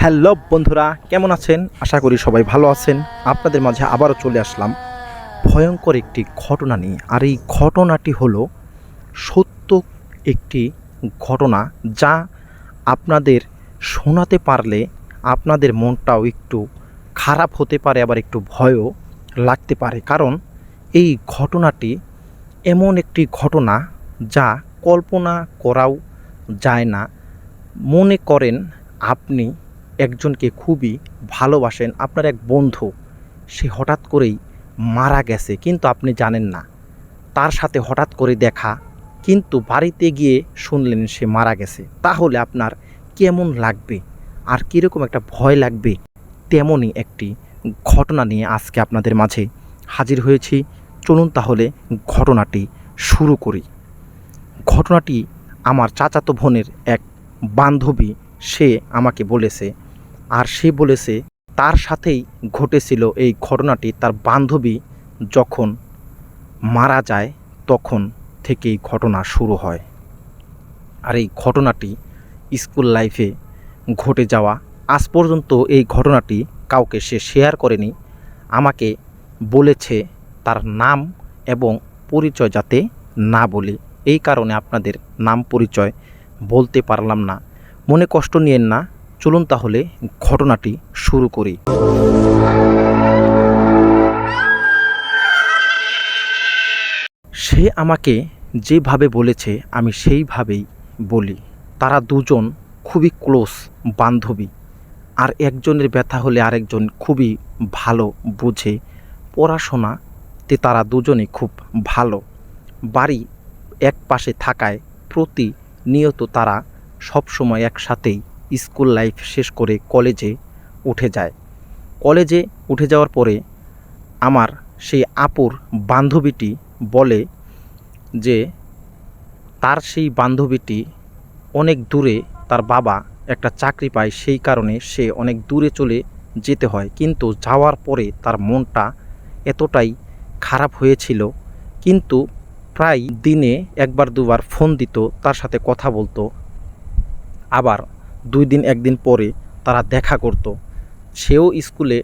Hello বন্ধুরা, কেমন আছেন? আশা করি সবাই ভালো আছেন। আপনাদের মাঝে আবারও চলে আসলাম ভয়ঙ্কর একটি ঘটনা নিয়ে। আর এই ঘটনাটি হলো সত্য একটি ঘটনা যা আপনাদের শোনাতে পারলে আপনাদের মনটাও একটু খারাপ হতে পারে, আবার একটু ভয়ও লাগতে পারে। কারণ এই ঘটনাটি এমন একটি ঘটনা যা কল্পনা করাও যায় না। মনে করেন আপনি একজনকে খুবই ভালোবাসেন, আপনার এক বন্ধু, সে হঠাৎ করেই মারা গেছে, কিন্তু আপনি জানেন না। তার সাথে হঠাৎ করে দেখা, কিন্তু বাড়িতে গিয়ে শুনলেন সে মারা গেছে। তাহলে আপনার কেমন লাগবে? আর কীরকম একটা ভয় লাগবে? তেমনই একটি ঘটনা নিয়ে আজকে আপনাদের মাঝে হাজির হয়েছি। চলুন তাহলে ঘটনাটি শুরু করি। ঘটনাটি আমার চাচাতো বোনের এক বান্ধবী, সে আমাকে বলেছে। আর সে বলেছে, তার সাথেই ঘটেছিল এই ঘটনাটি। তার বান্ধবী যখন মারা যায়, তখন থেকেই ঘটনা শুরু হয়। আর এই ঘটনাটি স্কুল লাইফে ঘটে যাওয়া। আজ পর্যন্ত এই ঘটনাটি কাউকে সে শেয়ার করেনি। আমাকে বলেছে তার নাম এবং পরিচয় যাতে না বলি। এই কারণে আপনাদের নাম পরিচয় বলতে পারলাম না। মনে কষ্ট নিয়েন না, চলুন তাহলে ঘটনাটি শুরু করি। সে আমাকে যেভাবে বলেছে, আমি সেইভাবেই বলি। তারা দুজন খুবই ক্লোজ বান্ধবী। আর একজনের ব্যথা হলে আরেকজন খুবই ভালো বুঝে। পড়াশোনাতে তারা দুজনে খুব ভালো। বাড়ি এক পাশে থাকায় প্রতিনিয়ত তারা সবসময় একসাথেই স্কুল লাইফ শেষ করে কলেজে উঠে যায়। কলেজে উঠে যাওয়ার পরে আমার সেই আপুর বান্ধবীটি বলে যে, তার সেই বান্ধবীটি অনেক দূরে তার বাবা একটা চাকরি পায়, সেই কারণে সে অনেক দূরে চলে যেতে হয়। কিন্তু যাওয়ার পরে তার মনটা এতটাই খারাপ হয়েছিল। কিন্তু প্রায় দিনে একবার দুবার ফোন দিত, তার সাথে কথা বলতো। আবার দুই দিন একদিন পরে তারা দেখা করত। সেও স্কুলে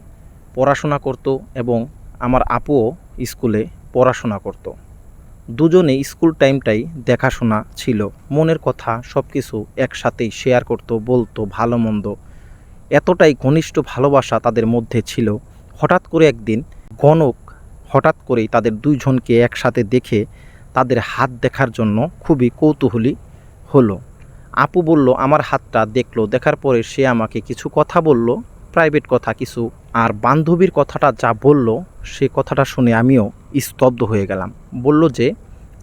পড়াশোনা করত এবং আমার আপুও স্কুলে পড়াশোনা করত। দুজনে স্কুল টাইমটাই দেখাশোনা ছিল। মনের কথা সব কিছু একসাথেই শেয়ার করত, বলতো ভালো মন্দ। এতটাই ঘনিষ্ঠ ভালোবাসা তাদের মধ্যে ছিল। হঠাৎ করে একদিন গণক হঠাৎ করেই তাদের দুইজনকে একসাথে দেখে তাদের হাত দেখার জন্য খুবই কৌতূহলী হলো। আপু বলল, আমার হাতটা দেখল, দেখার পরে সে আমাকে কিছু কথা বলল প্রাইভেট কথা কিছু, আর বান্ধবীর কথাটা যা বলল, সে কথাটা শুনে আমিও স্তব্ধ হয়ে গেলাম। বলল যে,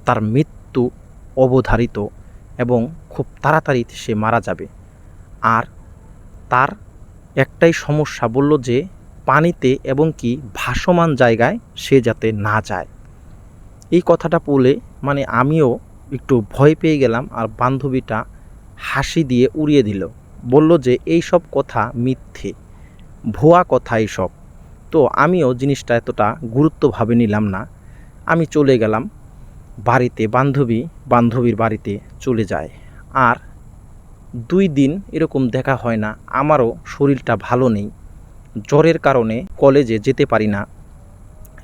তার মৃত্যু অবধারিত এবং খুব তাড়াতাড়ি সে মারা যাবে। আর তার একটাই সমস্যা বলল যে, পানিতে এবং কি ভাসমান জায়গায় সে যাতে না যায়। এই কথাটা বলে মানে আমিও একটু ভয় পেয়ে গেলাম আর বান্ধবীটা হাসি দিয়ে উড়িয়ে দিল। বলল যে, এই সব কথা মিথ্যে, ভুয়া কথা এইসব তো আমিও জিনিসটা এতটা গুরুত্বভাবে নিলাম না। আমি চলে গেলাম বাড়িতে, বান্ধবী বান্ধবীর বাড়িতে চলে যায়। আর দুই দিন এরকম দেখা হয় না, আমারও শরীরটা ভালো নেই। জ্বরের কারণে কলেজে যেতে পারি না।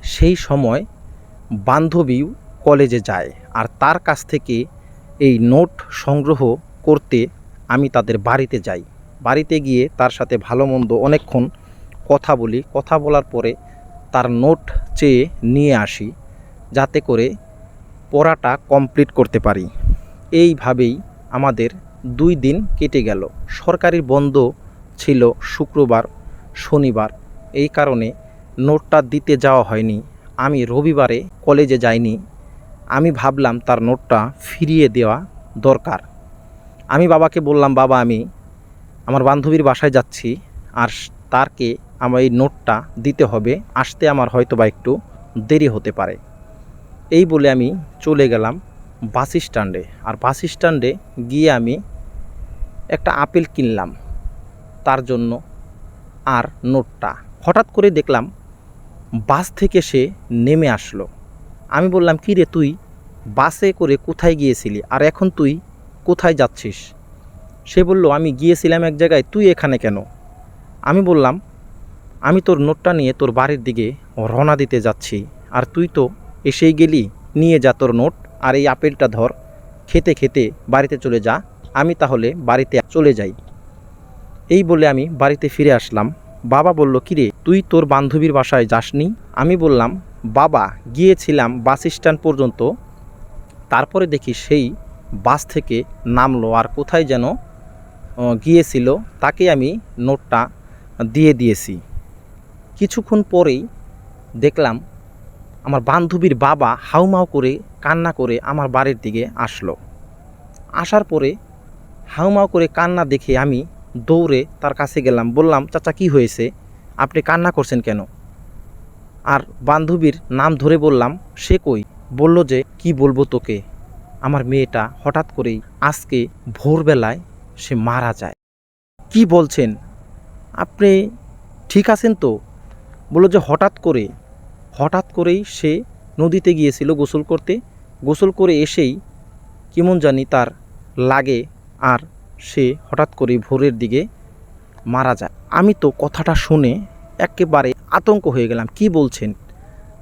সেই সময় বান্ধবীও কলেজে যায় আর তার কাছ থেকে এই নোট সংগ্রহ করতে আমি তাদের বাড়িতে যাই। বাড়িতে গিয়ে তার সাথে ভালো মন্দ অনেকক্ষণ কথা বলি। কথা বলার পরে তার নোট চেয়ে নিয়ে আসি যাতে করে পড়াটা কমপ্লিট করতে পারি। এইভাবেই আমাদের দুই দিন কেটে গেল। সরকারি বন্ধ ছিল শুক্রবার, শনিবার। এই কারণে নোটটা দিতে যাওয়া হয়নি। আমি রবিবারে কলেজে যাইনি। আমি ভাবলাম তার নোটটা ফিরিয়ে দেওয়া দরকার। আমি বাবাকে বললাম, বাবা, আমি আমার বান্ধবীর বাসায় যাচ্ছি আর তারকে আমার এই নোটটা দিতে হবে। আসতে আমার হয়তো বা একটু দেরি হতে পারে। এই বলে আমি চলে গেলাম বাস স্ট্যান্ডে। আর বাস স্ট্যান্ডে গিয়ে আমি একটা আপেল কিনলাম তার জন্য আর নোটটা। হঠাৎ করে দেখলাম বাস থেকে সে নেমে আসলো। আমি বললাম, কী রে তুই? বাসে করে কোথায় গিয়েছিলি? আর এখন তুই কোথায় যাচ্ছিস? সে বলল, আমি গিয়েছিলাম এক জায়গায়, তুই এখানে কেন? আমি বললাম, আমি তোর নোটটা নিয়ে তোর বাড়ির দিকে রওনা দিতে যাচ্ছি। আর তুই তো এসেই গেলি, নিয়ে যা তোর নোট আর এই আপেলটা ধর। খেতে খেতে বাড়িতে চলে যা। আমি তাহলে বাড়িতে চলে যাই। এই বলে আমি বাড়িতে ফিরে আসলাম। বাবা বলল, কিরে, তুই তোর বান্ধবীর বাসায় যাসনি? আমি বললাম, বাবা, গিয়েছিলাম বাস স্ট্যান্ড পর্যন্ত। তারপরে দেখি সেই বাস থেকে নামলো আর কোথায় যেন গিয়েছিল। তাকে আমি নোটটা দিয়ে দিয়েছি। কিছুক্ষণ পরেই দেখলাম আমার বান্ধবীর বাবা হাউমাউ করে কান্না করে আমার বাড়ির দিকে আসলো। আসার পরে হাউমাউ করে কান্না দেখে আমি দৌড়ে তার কাছে গেলাম, বললাম, চাচা, কি হয়েছে? আপনি কান্না করছেন কেন? আর বান্ধবীর নাম ধরে বললাম, সে কই? বলল যে, কি বলব তোকে? আমার মেয়েটা হঠাৎ করেই আজকে ভোরবেলায় সে মারা যায়। কি বলছেন? আপনি ঠিক আছেন তো? বলল যে, হঠাৎ করে, হঠাৎ করেই সে নদীতে গিয়েছিল গোসল করতে। গোসল করে এসেই কেমন জানি তার লাগে আর সে হঠাৎ করে ভোরের দিকে মারা যায়। আমি তো কথাটা শুনে একেবারে আতঙ্ক হয়ে গেলাম, কি বলছেন?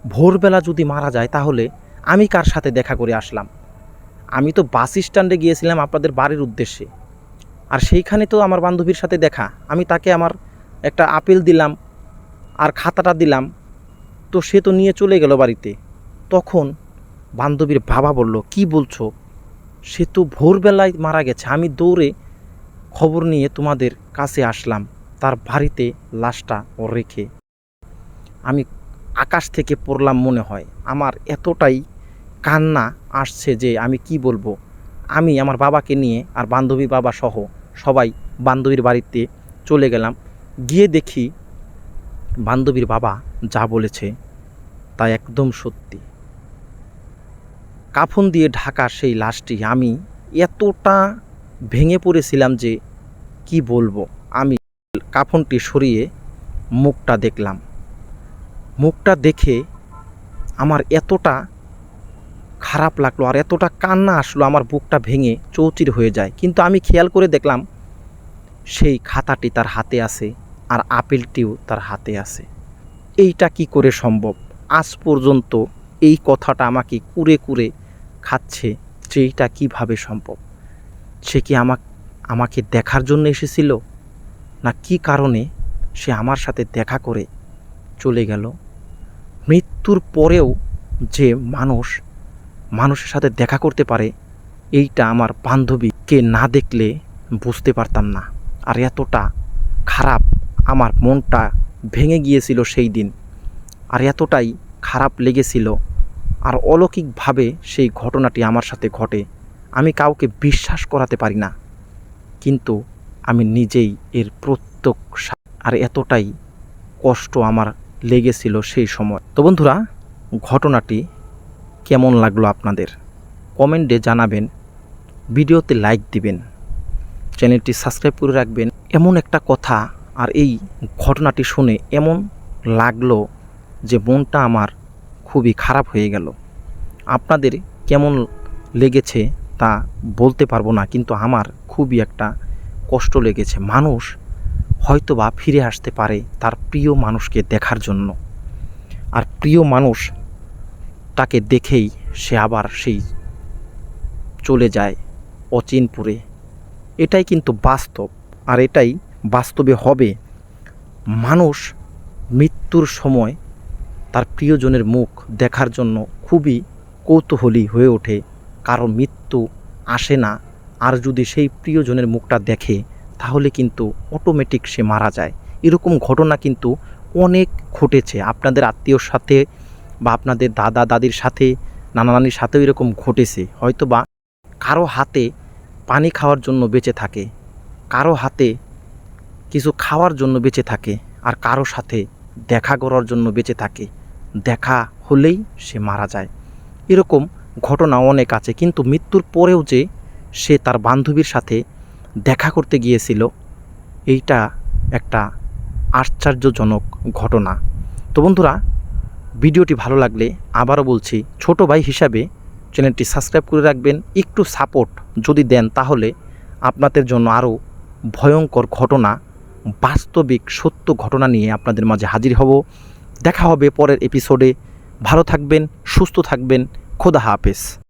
ভোরবেলা যদি মারা যায় তাহলে আমি কার সাথে দেখা করে আসলাম? আমি তো বাস স্ট্যান্ডে গিয়েছিলাম আপনাদের বাড়ির উদ্দেশ্যে। আর সেইখানে তো আমার বান্ধবীর সাথে দেখা। আমি তাকে আমার একটা আপেল দিলাম, আর খাতাটা দিলাম। তো সে তো নিয়ে চলে গেল বাড়িতে। তখন বান্ধবীর বাবা বলল, কি বলছো? সে তো ভোরবেলায় মারা গেছে। আমি দৌড়ে খবর নিয়ে তোমাদের কাছে আসলাম, তার বাড়িতে লাশটা রেখে। আমি আকাশ থেকে পড়লাম মনে হয়, আমার এতটাই কান্না আসছে যে আমি কি বলব? আমি আমার বাবাকে নিয়ে আর বান্ধবীর বাবা সহ সবাই বান্ধবীর বাড়িতে চলে গেলাম। গিয়ে দেখি বান্ধবীর বাবা যা বলেছে তা একদম সত্যি। কাফন দিয়ে ঢাকা সেই লাশটি আমি এতটা ভেঙে পড়েছিলাম যে কি বলব? আমি কাফনটি সরিয়ে মুখটা দেখলাম। মুখটা দেখে আমার এতটা খারাপ লাগল আর এতটা কান্না আসলো, আমার বুকটা ভেঙে চৌচির হয়ে যায়। কিন্তু আমি খেয়াল করে দেখলাম, সেই খাতাটি তার হাতে আছে আর আপেলটিও তার হাতে আছে। এইটা কি করে সম্ভব? আজ পর্যন্ত এই কথাটা আমাকে কুরে কুরে খাচ্ছে যে এইটা কীভাবে সম্ভব? সে কি আমাক, আমাকে দেখার জন্য এসেছিল? না কি কারণে সে আমার সাথে দেখা করে চলে গেল? মৃত্যুর পরেও যে মানুষ মানুষের সাথে দেখা করতে পারে, এইটা আমার বান্ধবীকে না দেখলে বুঝতে পারতাম না। আর এতটা খারাপ আমার মনটা ভেঙে গিয়েছিল সেই দিন। আর এতটাই খারাপ লেগেছিল। আর অলৌকিকভাবে সেই ঘটনাটি আমার সাথে ঘটে। আমি কাউকে বিশ্বাস করাতে পারি না। কিন্তু আমি নিজেই এর প্রত্যেক আর এতটাই কষ্ট আমার লেগেছিল সেই সময়। তো বন্ধুরা, ঘটনাটি কেমন লাগল আপনাদের? কমেন্টে জানাবেন, ভিডিওতে লাইক দিবেন, চ্যানেলটি সাবস্ক্রাইব করে রাখবেন। এমন একটা কথা আর এই ঘটনাটি শুনে এমন লাগল যে মনটা আমার খুবই খারাপ হয়ে গেল। আপনাদের কেমন লেগেছে তা বলতে পারব না, কিন্তু আমার খুবই একটা কষ্ট লেগেছে। মানুষ হয়তো বা ফিরে আসতে পারে তার প্রিয় মানুষকে দেখার জন্য। আর প্রিয় মানুষ তাকে দেখেই সে আবার সেই চলে যায় অচিনপুরে। এটাই কিন্তু বাস্তব, আর এটাই বাস্তবে হবে। মানুষ মৃত্যুর সময় তার প্রিয়জনের মুখ দেখার জন্য খুবই কৌতূহলী হয়ে ওঠে। কারণ মৃত্যু আসে না, আর যদি সেই প্রিয়জনের মুখটা দেখে, তাহলে কিন্তু অটোমেটিক সে মারা যায়। এরকম ঘটনা কিন্তু অনেক ঘটেছে। আপনাদের আত্মীয়র সাথে বা আপনাদের দাদা, দাদির সাথে, নানা নানির সাথেও এরকম ঘটেছে। হয়তো বা কারও হাতে পানি খাওয়ার জন্য বেঁচে থাকে, কারও হাতে কিছু খাওয়ার জন্য বেঁচে থাকে, আর কারও সাথে দেখা করার জন্য বেঁচে থাকে। দেখা হলেই সে মারা যায়। এরকম ঘটনা অনেক আছে, কিন্তু মৃত্যুর পরেও যে সে তার বান্ধবীর সাথে দেখা করতে গিয়েছিল, এইটা একটা আশ্চর্যজনক ঘটনা। তো বন্ধুরা, ভিডিওটি ভালো লাগলে আবারও বলছি, ছোট ভাই হিসাবে চ্যানেলটি সাবস্ক্রাইব করে রাখবেন, একটু সাপোর্ট যদি দেন তাহলে আপনাদের জন্য আরও ভয়ঙ্কর ঘটনা, বাস্তবিক সত্য ঘটনা নিয়ে আপনাদের মাঝে হাজির হব। দেখা হবে পরের এপিসোডে ভালো থাকবেন, সুস্থ থাকবেন। খোদা হাফেজ